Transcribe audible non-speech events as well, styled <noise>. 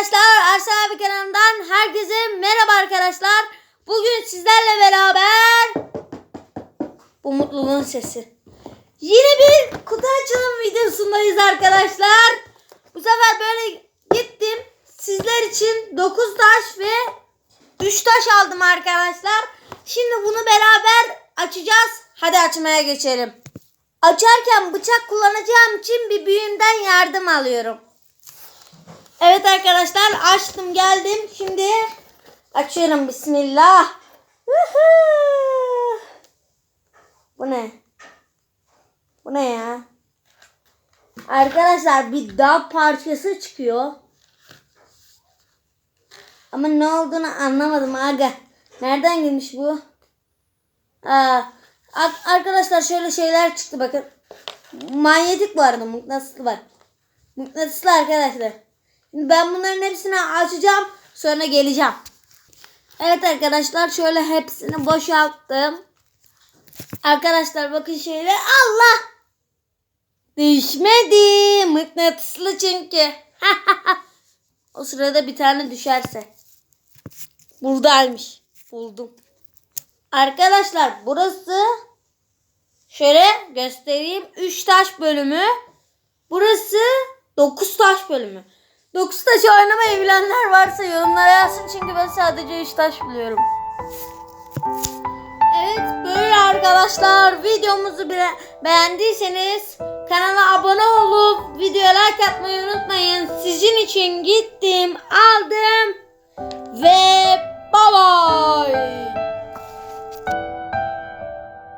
arkadaşlar Arslan abi kanalından herkese merhaba arkadaşlar. Bugün sizlerle beraber bu mutluluğun sesi. Yine bir kutu açılım videosundayız arkadaşlar. Bu sefer böyle gittim. Sizler için 9 taş ve 3 taş aldım arkadaşlar. Şimdi bunu beraber açacağız. Hadi açmaya geçelim. Açarken bıçak kullanacağım için bir büyüğümden yardım alıyorum. Evet arkadaşlar açtım geldim. Şimdi açıyorum bismillah. Bu ne? Bu ne ya? Arkadaşlar bir dağ parçası çıkıyor. Ama ne olduğunu anlamadım aga. Nereden girmiş bu? Aa, ar- arkadaşlar şöyle şeyler çıktı bakın. Manyetik arada mıknatıslı bak. Mıknatıslı arkadaşlar. Ben bunların hepsini açacağım. Sonra geleceğim. Evet arkadaşlar şöyle hepsini boşalttım. Arkadaşlar bakın şöyle Allah. Düşmedi. Mıknatıslı çünkü. <laughs> o sırada bir tane düşerse. Buradaymış. Buldum. Arkadaşlar burası şöyle göstereyim. 3 taş bölümü. Burası 9 taş bölümü. 9 taş oynamayı bilenler varsa yorumlara yazsın çünkü ben sadece 3 taş biliyorum. Evet böyle arkadaşlar videomuzu be- beğendiyseniz kanala abone olup videoya like atmayı unutmayın. Sizin için gittim aldım